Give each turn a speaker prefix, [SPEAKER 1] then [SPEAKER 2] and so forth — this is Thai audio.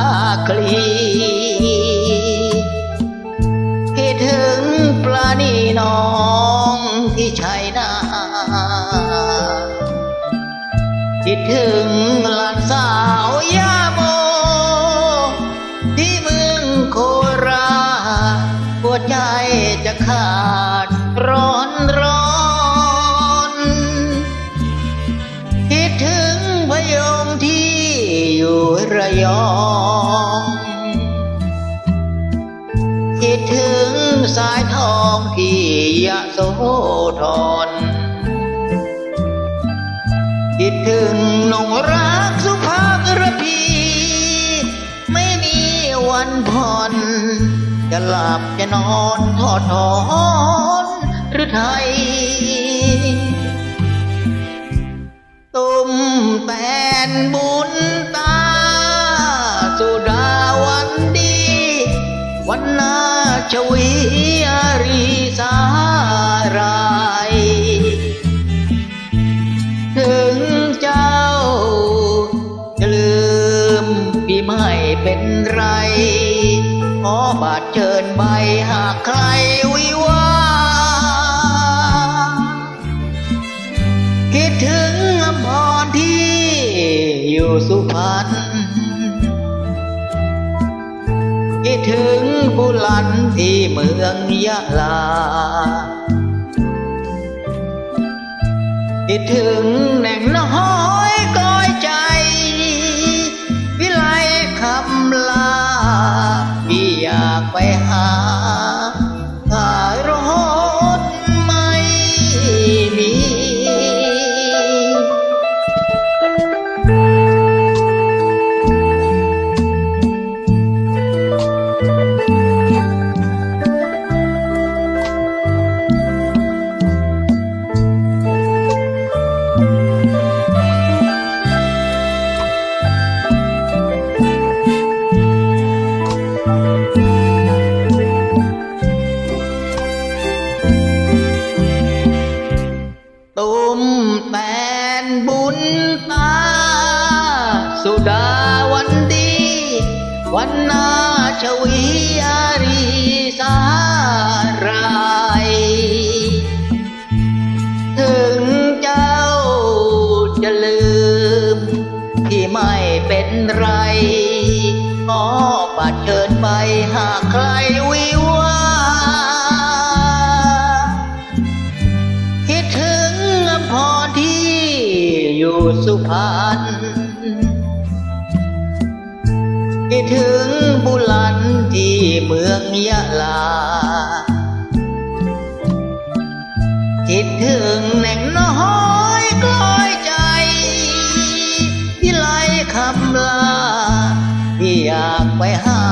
[SPEAKER 1] าลีคิดถึงปลานีน้องที่ชายนาคิดถึงหลานสาวยาโม ที่เมืองโคราชปวดใจจะขาดร้อนร้อน คิดถึงพยองที่ อยู่ระยองคิดถึงสายทองที่ยะโสธรคิดถึงนงรักสุภาพระพีไม่มีวันผ่อนจะหลับจะนอนทอดถอนหรือไทยตุ้มแตนบุ บาดเชิญใบหากใครวิวาคิดถึงอมรที่อยู่สุพรรณคิดถึงบุลันที่เมืองยะลาคิดถึงแหน่งน้อย วันนาชวีอารีสารายถึงเจ้าจะลืม ที่ไม่เป็นไรขอบัดเชิญไปหากใครวิวา คิดถึงบุลันที่เมืองยะลา คิดถึงแหน่งน้อยกลอยใจที่ไลคำลาที่อยากไปหา